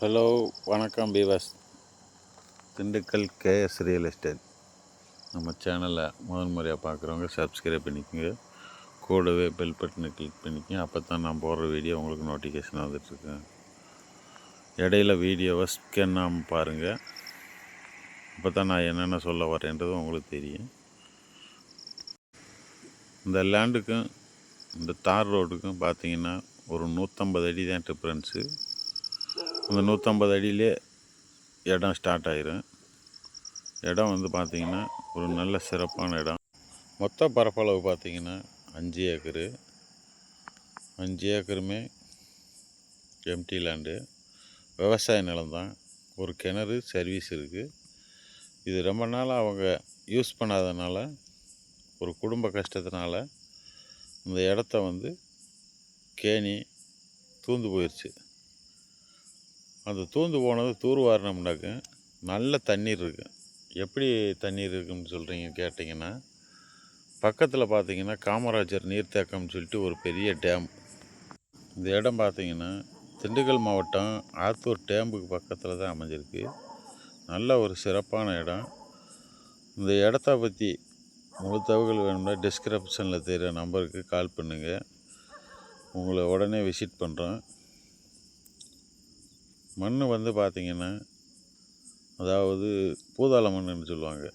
Hello வணக்கம் பீவஸ் Dindigul KS real estate. நம்ம சேனலை முதன் முறையாக பார்க்குறவங்க சப்ஸ்கிரைப் பண்ணிக்கோங்க. கூடவே பெல் பட்டனை கிளிக் பண்ணிக்கோங்க. அப்போ தான் நான் போடுற வீடியோ உங்களுக்கு நோட்டிஃபிகேஷன் வந்துட்டுருக்கேன் இடையில வீடியோவை ஸ்கேன்னாமல் பாருங்கள் அப்போ தான் நான் என்னென்ன சொல்ல வரேன்றது உங்களுக்கு தெரியும். இந்த லேண்டுக்கும் இந்த தார் ரோடுக்கும் பார்த்தீங்கன்னா ஒரு நூற்றம்பது அடி தான் டிஃப்ரென்ஸு அந்த நூற்றம்பது அடியிலே இடம் ஸ்டார்ட் ஆயிரும். இடம் வந்து பார்த்திங்கன்னா ஒரு நல்ல சிறப்பான இடம். மொத்த பரப்பளவு பார்த்திங்கன்னா அஞ்சு ஏக்கரு. அஞ்சு ஏக்கருமே எம்டி லேண்டு விவசாய நிலம்தான் ஒரு கிணறு சர்வீஸ் இருக்குது இது ரொம்ப நாளாக அவங்க யூஸ் பண்ணாதனால ஒரு குடும்ப கஷ்டத்தினால இந்த இடத்த வந்து கேணி தூந்து போயிடுச்சு அந்த தூந்து போனது தூர்வாரினோம்னாக்க நல்ல தண்ணீர் இருக்கும் எப்படி தண்ணீர் இருக்குன்னு சொல்கிறீங்க கேட்டிங்கன்னா பக்கத்தில் பார்த்தீங்கன்னா காமராஜர் நீர்த்தேக்கம்னு சொல்லிட்டு ஒரு பெரிய டேம். இந்த இடம் பார்த்தீங்கன்னா திண்டுக்கல் மாவட்டம் ஆத்தூர் டேம்புக்கு பக்கத்தில் தான் அமைஞ்சிருக்கு. நல்ல ஒரு சிறப்பான இடம். இந்த இடத்த பற்றி முழு தகவல் வேணும்னா டிஸ்கிரிப்ஷனில் தெரிகிற நம்பருக்கு கால் பண்ணுங்கள் உங்களை உடனே விசிட் பண்ணுறோம் மண் வந்து பார்த்திங்கன்னா அதாவது பூதாள மண்ணுன்னு சொல்லுவாங்க.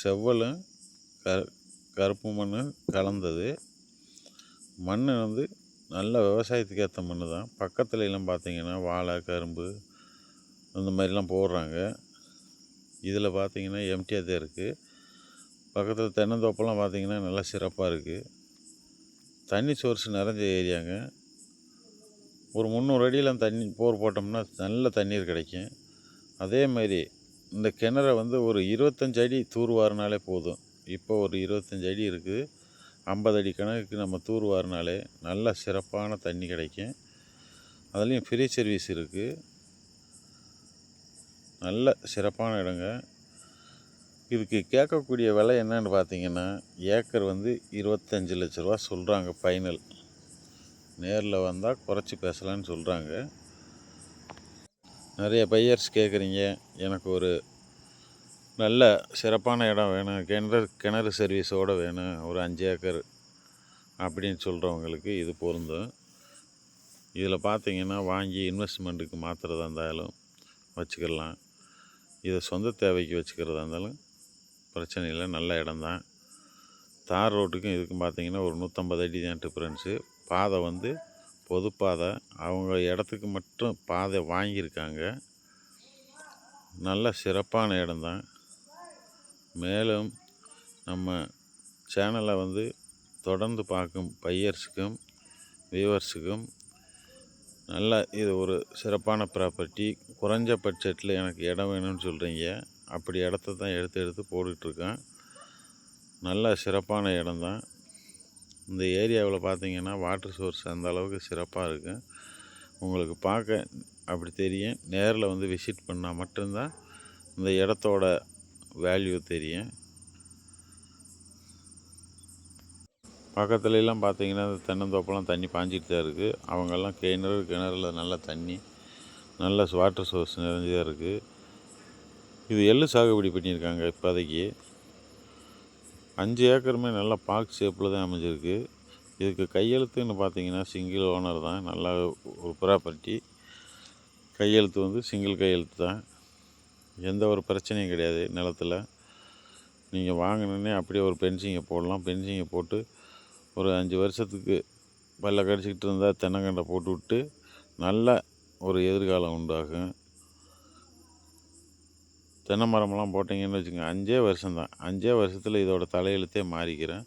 செவ்வலும் க கருப்பு மண் கலந்தது. மண் வந்து நல்ல விவசாயத்துக்கு ஏற்ற மண் தான். பக்கத்துல எல்லாம் வாழை கரும்பு அந்த மாதிரிலாம் போடுறாங்க. இதில் பார்த்திங்கன்னா எம்டியாக தான் இருக்குது பக்கத்தில் தென்னந்தோப்பெல்லாம் பார்த்திங்கன்னா நல்லா சிறப்பாக இருக்குது தண்ணி சோர்ஸ் நிறைஞ்ச ஏரியாங்க. ஒரு முந்நூறு அடியில் தண்ணி போர் போட்டோம்னா நல்ல தண்ணீர் கிடைக்கும். அதே மாதிரி இந்த கிணறை வந்து ஒரு இருபத்தஞ்சு அடி தூர்வாரினாலே போதும். இப்போ ஒரு இருபத்தஞ்சி அடி இருக்குது ஐம்பது அடி கணக்குக்கு நம்ம தூர்வாரினாலே நல்ல சிறப்பான தண்ணி கிடைக்கும். அதுலேயும் ஃப்ரீ சர்வீஸ் இருக்குது நல்ல சிறப்பான இடங்க. இதுக்கு கேட்கக்கூடிய விலை என்னன்னு பார்த்தீங்கன்னா ஏக்கர் வந்து இருபத்தஞ்சி லட்ச ரூபா சொல்கிறாங்க ஃபைனல். நேரில் வந்தால் குறைச்சி பேசலான்னு சொல்கிறாங்க. நிறைய பையர்ஸ் கேட்குறீங்க. எனக்கு ஒரு நல்ல சிறப்பான இடம் வேணும். கிணறு கிணறு சர்வீஸோடு வேணும். ஒரு அஞ்சு ஏக்கர் அப்படின்னு சொல்கிறவங்களுக்கு இது பொருந்தும். இதில் பார்த்தீங்கன்னா வாங்கி இன்வெஸ்ட்மெண்ட்டுக்கு மாற்றுறதா இருந்தாலும் வச்சுக்கலாம். இதை சொந்த தேவைக்கு வச்சுக்கிறதா இருந்தாலும் பிரச்சனை இல்லை. நல்ல இடம்தான். தார் ரோட்டுக்கும் இதுக்கும் பார்த்தீங்கன்னா ஒரு நூற்றம்பது அடி தான் டிஃப்ரென்ஸு பாதை வந்து பொது பாதை. அவங்க இடத்துக்கு மட்டும் பாதை வாங்கியிருக்காங்க. நல்ல சிறப்பான இடம்தான் மேலும் நம்ம சேனலை வந்து தொடர்ந்து பார்க்கும் பையர்ஸுக்கும் வியூவர்ஸுக்கும் நல்ல இது ஒரு சிறப்பான ப்ராப்பர்ட்டி. குறைஞ்ச பட்ஜெட்டில் எனக்கு இடம் வேணும்னு சொல்கிறீங்க. அப்படி இடத்த தான் எடுத்து எடுத்து போட்டுட்ருக்கேன் நல்ல சிறப்பான இடம்தான் இந்த ஏரியாவில் பார்த்தீங்கன்னா வாட்டர் சோர்ஸ் அந்த அளவுக்கு சிறப்பாக இருக்குது உங்களுக்கு பார்க்க அப்படி தெரியும். நேரில் வந்து விசிட் பண்ணால் மட்டும்தான் இந்த இடத்தோட வேல்யூ தெரியும். பக்கத்துலலாம் பார்த்தீங்கன்னா இந்த தென்னந்தோப்பெல்லாம் தண்ணி பாஞ்சிட்டு தான் இருக்குது அவங்கெல்லாம் கிணறு கிணறுல நல்ல தண்ணி நல்ல வாட்டர் சோர்ஸ் நிறைஞ்சதாக இருக்குது இது எள்ளு சாகுபடி பண்ணியிருக்காங்க இப்போதைக்கு. அஞ்சு ஏக்கருமே நல்லா பாக் ஷேப்பில் தான் அமைஞ்சிருக்கு. இதுக்கு கையெழுத்துன்னு பார்த்தீங்கன்னா சிங்கிள் ஓனர் தான். நல்லா ஒரு ப்ராப்பர்ட்டி. கையெழுத்து வந்து சிங்கிள் கையெழுத்து தான். எந்த ஒரு பிரச்சனையும் கிடையாது நிலத்தில். நீங்கள் வாங்கினோன்னே அப்படியே ஒரு பென்சிங்கை போடலாம். பென்சிங்கை போட்டு ஒரு அஞ்சு வருஷத்துக்கு பல்ல கடிச்சிக்கிட்டு இருந்தால் தென்னங்கண்டை போட்டு விட்டு நல்ல ஒரு எதிர்காலம் உண்டாகும். தென்னை மரமெல்லாம் போட்டிங்கன்னு வச்சுக்கோங்க அஞ்சே வருஷம்தான். அஞ்சே வருஷத்தில் இதோட தலையெழுத்தே மாறிக்கிறேன்.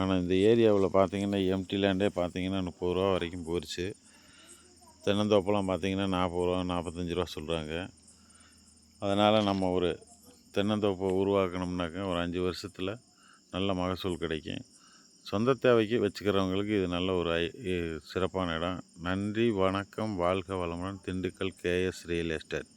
ஆனால் இந்த ஏரியாவில் பார்த்தீங்கன்னா எம்டி லேண்டே பார்த்தீங்கன்னா முப்பது ரூபா வரைக்கும் போயிடுச்சு தென்னந்தோப்பெல்லாம் பார்த்தீங்கன்னா நாற்பது ரூபா நாற்பத்தஞ்சு ரூபா சொல்கிறாங்க அதனால் நம்ம ஒரு தென்னந்தோப்பை உருவாக்கணும்னாக்க ஒரு அஞ்சு வருஷத்தில் நல்ல மகசூல் கிடைக்கும். சொந்த தேவைக்கு வச்சுக்கிறவங்களுக்கு இது நல்ல ஒரு ஐ சிறப்பான இடம். நன்றி வணக்கம் வாழ்க வளமுடன் திண்டுக்கல் கேஎஸ் ரியல் எஸ்டேட்.